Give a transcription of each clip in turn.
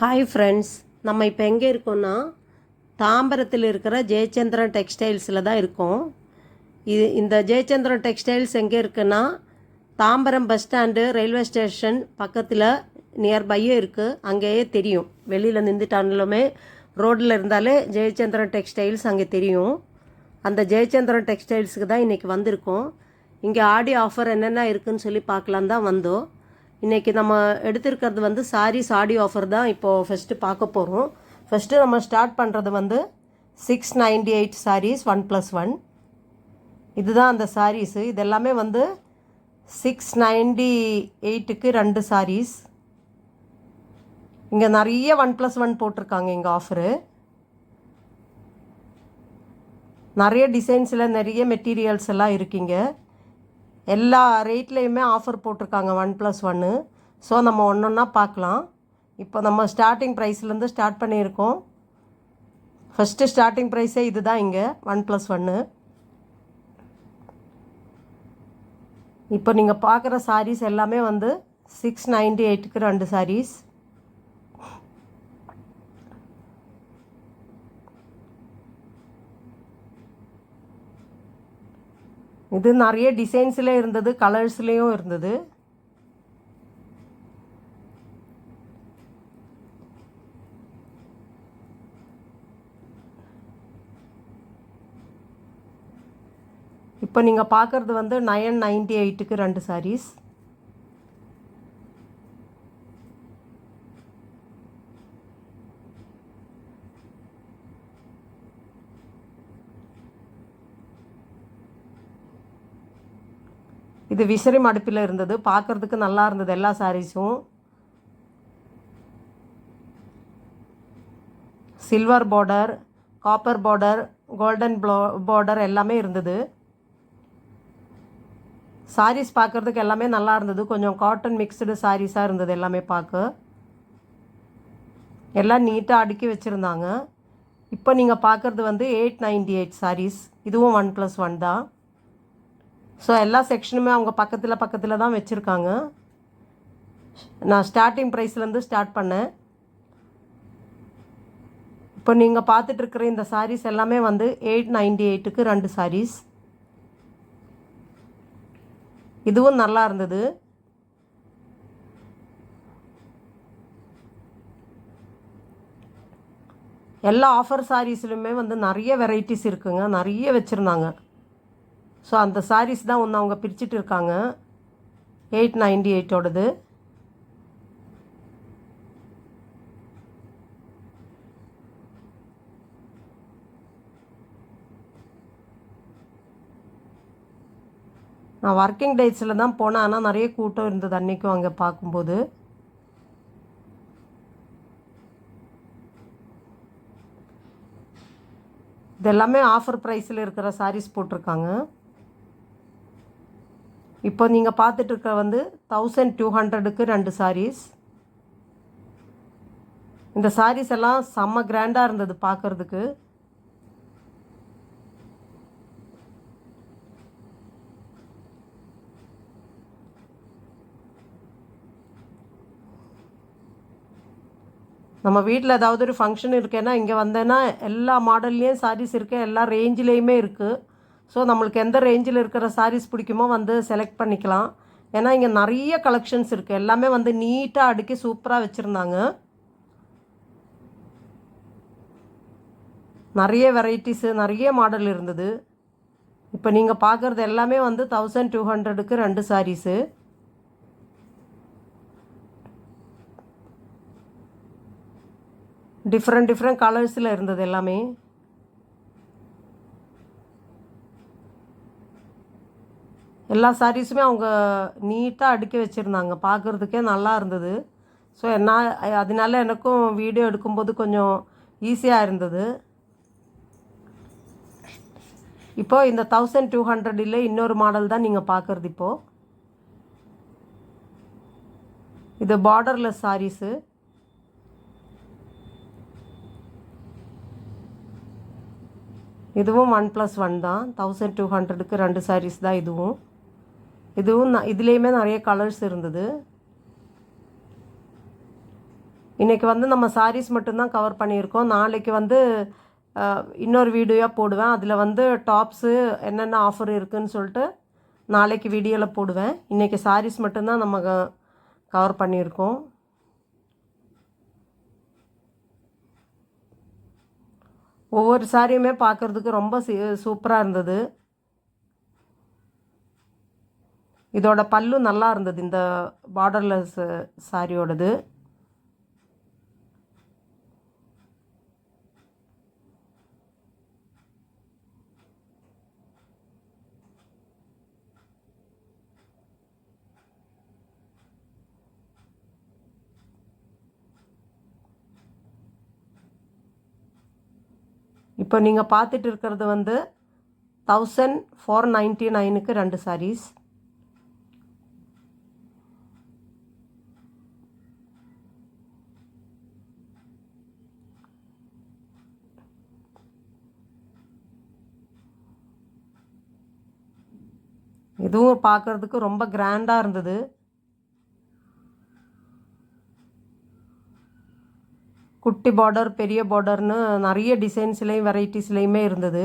Hi friends நம்ம இப்போ எங்கே இருக்கோம்னா தாம்பரத்தில் இருக்கிற ஜெயச்சந்திரன் டெக்ஸ்டைல்ஸில் தான் இருக்கோம். இது இந்த ஜெயச்சந்திரன் டெக்ஸ்டைல்ஸ் எங்கே இருக்குன்னா Tambaram bus stand railway station பக்கத்தில் நியர்பையே இருக்குது அங்கேயே தெரியும். வெளியில் நின்றுட்டாலுமே ரோட்டில் இருந்தாலே ஜெயச்சந்திரன் டெக்ஸ்டைல்ஸ் அங்கே தெரியும். அந்த ஜெயச்சந்திரன் டெக்ஸ்டைல்ஸுக்கு தான் இன்றைக்கி வந்திருக்கோம். இங்கே ஆடி ஆஃபர் என்னென்ன இருக்குதுன்னு சொல்லி பார்க்கலாம் தான் வந்தோம். இன்றைக்கி நம்ம எடுத்திருக்கிறது வந்து சாரீஸ் ஆடி ஆஃபர் தான் இப்போது ஃபஸ்ட்டு பார்க்க போகிறோம் ஃபஸ்ட்டு நம்ம ஸ்டார்ட் பண்ணுறது வந்து six ninety eight sarees one plus one இதுதான் அந்த சாரீஸு இது எல்லாமே வந்து சிக்ஸ் நைன்டி எயிட்டுக்கு ரெண்டு சாரீஸ் இங்கே நிறைய ஒன் ப்ளஸ் ஒன் போட்டிருக்காங்க இங்கே ஆஃபரு நிறைய டிசைன்ஸில் நிறைய மெட்டீரியல்ஸ் எல்லாம் இருக்குங்க எல்லா ரேட்லேயுமே ஆஃபர் போட்டிருக்காங்க ஒன் ப்ளஸ் ஒன்று ஸோ நம்ம ஒன்று ஒன்றா பார்க்கலாம். இப்போ நம்ம ஸ்டார்டிங் ப்ரைஸ்லேருந்து ஸ்டார்ட் பண்ணியிருக்கோம். ஃபஸ்ட்டு ஸ்டார்டிங் ப்ரைஸே இது தான் இங்கே ஒன் ப்ளஸ் ஒன்று இப்போ நீங்கள் பார்க்குற சாரீஸ் எல்லாமே வந்து சிக்ஸ் நைன்டி எயிட்டுக்கு ரெண்டு சாரீஸ் இது நிறைய டிசைன்ஸில் இருந்தது கலர்ஸ்லேயும் இருந்தது. இப்போ நீங்கள் பார்க்குறது வந்து நயன் நைன்டி எயிட்டுக்கு ரெண்டு சாரீஸ் இது விசிறி மடுப்பில் இருந்தது. பார்க்குறதுக்கு நல்லா இருந்தது எல்லா சாரீஸும் silver border copper border golden flow border எல்லாமே இருந்தது. சாரீஸ் பார்க்குறதுக்கு எல்லாமே நல்லா இருந்தது. கொஞ்சம் காட்டன் மிக்சடு சாரீஸாக இருந்தது எல்லாமே பார்க்க. எல்லாம் நீட்டாக அடுக்கி வச்சுருந்தாங்க. இப்போ நீங்கள் பார்க்குறது வந்து எயிட் நைன்டி எயிட் சாரீஸ் இதுவும் ஒன் ப்ளஸ் ஒன் தான். ஸோ எல்லா செக்ஷனுமே அவங்க பக்கத்தில் பக்கத்தில் தான் வச்சுருக்காங்க. நான் ஸ்டார்டிங் ப்ரைஸ்லேருந்து ஸ்டார்ட் பண்ணேன். இப்போ நீங்கள் பார்த்துட்ருக்கிற இந்த சாரீஸ் எல்லாமே வந்து எயிட் நைன்டி எயிட்டுக்கு ரெண்டு சாரீஸ் இதுவும் நல்லா இருந்தது. எல்லா ஆஃபர் சாரீஸ்லையுமே வந்து நிறைய வெரைட்டிஸ் இருக்குங்க. நிறைய வச்சுருந்தாங்க. ஸோ அந்த சாரீஸ் தான் ஒன்று அவங்க பிரிச்சுட்டு இருக்காங்க. எயிட் நைன்டி எயிட்டோடது நான் ஒர்க்கிங் டேட்ஸில் தான் போனேன். ஆனால் நிறைய கூட்டம் இருந்தது அன்றைக்கும் அங்கே பார்க்கும்போது. இதெல்லாமே ஆஃபர் ப்ரைஸில் இருக்கிற சாரீஸ் போட்டிருக்காங்க. இப்போ நீங்கள் பார்த்துட்ருக்க வந்து தௌசண்ட் டூ ஹண்ட்ரடுக்கு ரெண்டு சாரீஸ் இந்த சாரீஸ் எல்லாம் செம்ம கிராண்டாக இருந்தது பார்க்குறதுக்கு. நம்ம வீட்டில் ஏதாவது ஒரு ஃபங்க்ஷன் இருக்கேன்னா இங்கே வந்தேன்னா எல்லா மாடல்லையும் சாரீஸ் இருக்குது எல்லா ரேஞ்சிலையுமே இருக்குது ஸோ நம்மளுக்கு எந்த ரேஞ்சில் இருக்கிற சாரீஸ் பிடிக்குமோ வந்து செலக்ட் பண்ணிக்கலாம். ஏன்னா இங்கே நிறைய கலெக்ஷன்ஸ் இருக்குது எல்லாமே வந்து நீட்டாக அடுக்கி சூப்பராக வச்சுருந்தாங்க. நிறைய வெரைட்டிஸு நிறைய மாடல் இருந்தது. இப்போ நீங்கள் பார்க்குறது எல்லாமே வந்து தௌசண்ட் டூ ஹண்ட்ரடுக்கு ரெண்டு சாரீஸு டிஃப்ரெண்ட் டிஃப்ரெண்ட் கலர்ஸில் இருந்தது எல்லாமே. எல்லா சாரீஸுமே அவங்க நீட்டாக அடுக்கி வச்சுருந்தாங்க. பார்க்குறதுக்கே நல்லா இருந்தது. ஸோ என்ன அதனால எனக்கும் வீடியோ எடுக்கும்போது கொஞ்சம் ஈஸியாக இருந்தது. இப்போது இந்த தௌசண்ட் டூ ஹண்ட்ரடில் இன்னொரு மாடல் தான் நீங்கள் பார்க்குறது இப்போது இது பார்டர்லெஸ் சாரீஸு இதுவும் ஒன் ப்ளஸ் ஒன் தான். தௌசண்ட் டூ ஹண்ட்ரடுக்கு ரெண்டு சாரீஸ் தான் இதுவும். இதுவும் இதுலேயுமே நிறைய கலர்ஸ் இருந்தது. இன்றைக்கி வந்து நம்ம சாரீஸ் மட்டும்தான் கவர் பண்ணியிருக்கோம். நாளைக்கு வந்து இன்னொரு வீடியோவாக போடுவேன். அதில் வந்து டாப்ஸு என்னென்ன ஆஃபர் இருக்குன்னு சொல்லிட்டு நாளைக்கு வீடியோவில் போடுவேன். இன்றைக்கி சாரீஸ் மட்டும்தான் நம்ம கவர் பண்ணியிருக்கோம். ஒவ்வொரு சாரியுமே பார்க்குறதுக்கு ரொம்ப சூப்பராக இருந்தது. இதோட பல்லு நல்லா இருந்தது இந்த பார்டர்லெஸ் சாரியோடது. இப்போ நீங்கள் பார்த்துட்டு இருக்கிறது வந்து தௌசண்ட் ஃபோர் நைன்ட்டி நைனுக்கு ரெண்டு சாரீஸ் இதுவும் பார்க்குறதுக்கு ரொம்ப கிராண்டாக இருந்தது. குட்டி பார்டர் பெரிய பார்டர்னு நிறைய டிசைன்ஸ்லேயும் வெரைட்டிஸ்லேயுமே இருந்தது.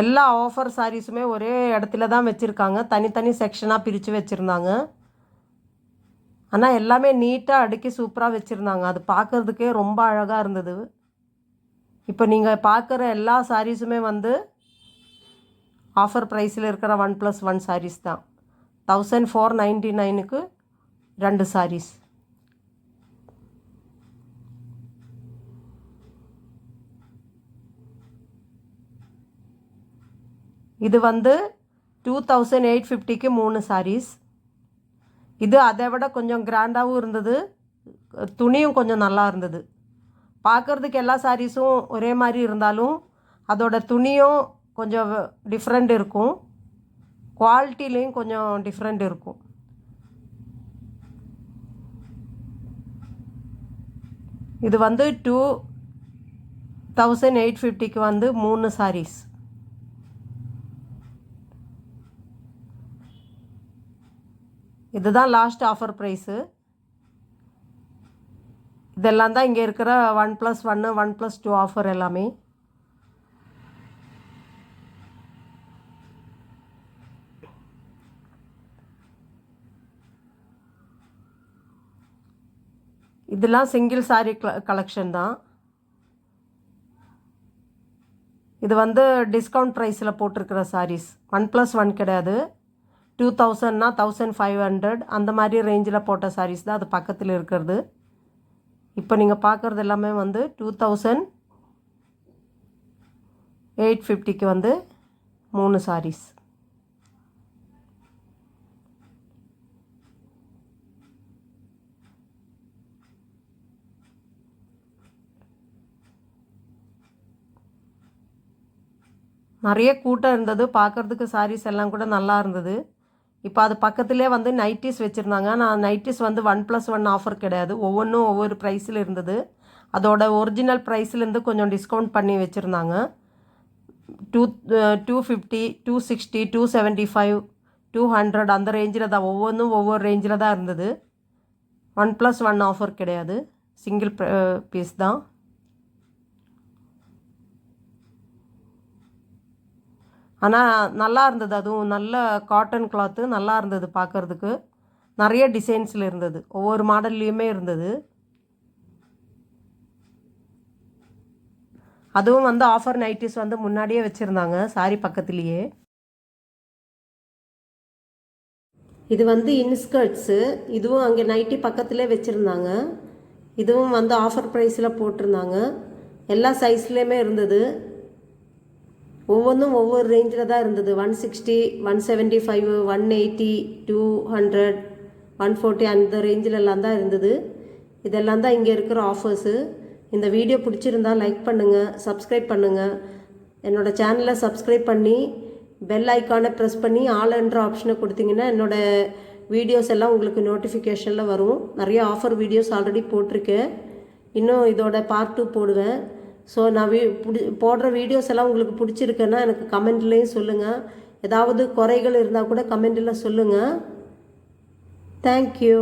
எல்லா ஆஃபர் சாரீஸுமே ஒரே இடத்துல தான் வச்சுருக்காங்க. தனித்தனி செக்ஷனாக பிரித்து வச்சுருந்தாங்க. ஆனால் எல்லாமே நீட்டாக அடுக்கி சூப்பராக வச்சுருந்தாங்க. அது பார்க்குறதுக்கே ரொம்ப அழகாக இருந்தது. இப்போ நீங்கள் பார்க்குற எல்லா சாரீஸுமே வந்து ஆஃபர் ப்ரைஸில் இருக்கிற ஒன் ப்ளஸ் ஒன் சாரீஸ் தான். தௌசண்ட் ஃபோர் நைன்டி நைனுக்கு ரெண்டு சாரீஸ் இது வந்து டூ தௌசண்ட் எயிட் ஃபிஃப்டிக்கு மூணு சாரீஸ் இது அதை விட கொஞ்சம் கிராண்டாகவும் இருந்தது. துணியும் கொஞ்சம் நல்லா இருந்தது. பார்க்குறதுக்கு எல்லா சாரீஸும் ஒரே மாதிரி இருந்தாலும் அதோட துணியும் கொஞ்சம் டிஃப்ரெண்ட் இருக்கும். குவாலிட்டிலையும் கொஞ்சம் டிஃப்ரெண்ட் இருக்கும். இது வந்து டூ தௌசண்ட் எயிட் ஃபிஃப்டிக்கு வந்து மூணு சாரீஸ் இதுதான் லாஸ்ட் ஆஃபர் ப்ரைஸு இதெல்லாம் தான் இங்கே இருக்கிற ஒன் ப்ளஸ் ஒன்று ஒன் ப்ளஸ் டூ ஆஃபர் எல்லாமே. இதெல்லாம் சிங்கிள் சாரீ கலெக்ஷன் தான். இது வந்து டிஸ்கவுண்ட் ப்ரைஸில் போட்டிருக்கிற சாரீஸ் ஒன் ப்ளஸ் ஒன் கிடையாது. டூ தௌசண்ட்னா தௌசண்ட் ஃபைவ் ஹண்ட்ரட் அந்த மாதிரி ரேஞ்சில் போட்ட சாரீஸ் தான் அது பக்கத்தில் இருக்கிறது. இப்போ நீங்கள் பார்க்குறது எல்லாமே வந்து டூ தௌசண்ட் எயிட் ஃபிஃப்டிக்கு வந்து மூணு சாரீஸ் நிறைய கூட்டம் இருந்தது. பார்க்குறதுக்கு சாரீஸ் எல்லாம் கூட நல்லா இருந்தது. இப்போ அது பக்கத்துலேயே வந்து நைட்டிஸ் வச்சுருந்தாங்க. நான் நைட்டிஸ் வந்து ஒன் ப்ளஸ் ஒன் ஆஃபர் கிடையாது. ஒவ்வொன்றும் ஒவ்வொரு ப்ரைஸில் இருந்தது. அதோட ஒரிஜினல் ப்ரைஸ்லேருந்து கொஞ்சம் டிஸ்கவுண்ட் பண்ணி வச்சுருந்தாங்க. Two two fifty two sixty two seventy five two hundred அந்த ரேஞ்சில் தான். ஒவ்வொன்றும் ஒவ்வொரு ரேஞ்சில் தான் இருந்தது. ஒன் ப்ளஸ் ஒன் ஆஃபர் கிடையாது. சிங்கிள் பீஸ் தான். ஆனால் நல்லா இருந்தது. அதுவும் நல்ல காட்டன் கிளாத்து நல்லா இருந்தது பார்க்குறதுக்கு நிறைய டிசைன்ஸில் இருந்தது. ஒவ்வொரு மாடல்லையுமே இருந்தது. அதுவும் வந்து ஆஃபர் நைட்டிஸ் வந்து முன்னாடியே வச்சுருந்தாங்க சாரி பக்கத்துலேயே. இது வந்து இன்ஸ்கர்ட்ஸு இதுவும் அங்கே நைட்டி பக்கத்துலேயே வச்சுருந்தாங்க. இதுவும் வந்து ஆஃபர் ப்ரைஸில் போட்டிருந்தாங்க. எல்லா சைஸ்லேயுமே இருந்தது. ஒவ்வொன்றும் ஒவ்வொரு ரேஞ்சில் தான் இருந்தது. One sixty one seventy five one eighty two hundred one forty அந்த ரேஞ்சிலெல்லாம் தான் இருந்தது. இதெல்லாம் தான் இங்கே இருக்கிற ஆஃபர்ஸு இந்த வீடியோ பிடிச்சிருந்தா லைக் பண்ணுங்கள் சப்ஸ்கிரைப் பண்ணுங்கள் என்னோடய சேனலை சப்ஸ்கிரைப் பண்ணி பெல் ஐக்கானை ப்ரெஸ் பண்ணி ஆல் என்ற ஆப்ஷனை கொடுத்தீங்கன்னா என்னோடய வீடியோஸ் எல்லாம் உங்களுக்கு நோட்டிஃபிகேஷனில் வரும். நிறைய ஆஃபர் வீடியோஸ் ஆல்ரெடி போட்டிருக்கேன். இன்னும் இதோட பார்ட் டூ போடுவேன். ஸோ நான் வீ பிடி போடுற வீடியோஸ் எல்லாம் உங்களுக்கு பிடிச்சிருக்குன்னா எனக்கு கமெண்ட்லேயும் சொல்லுங்கள் ஏதாவது குறைகள் இருந்தால் கூட கமெண்டில் சொல்லுங்கள் தேங்க்யூ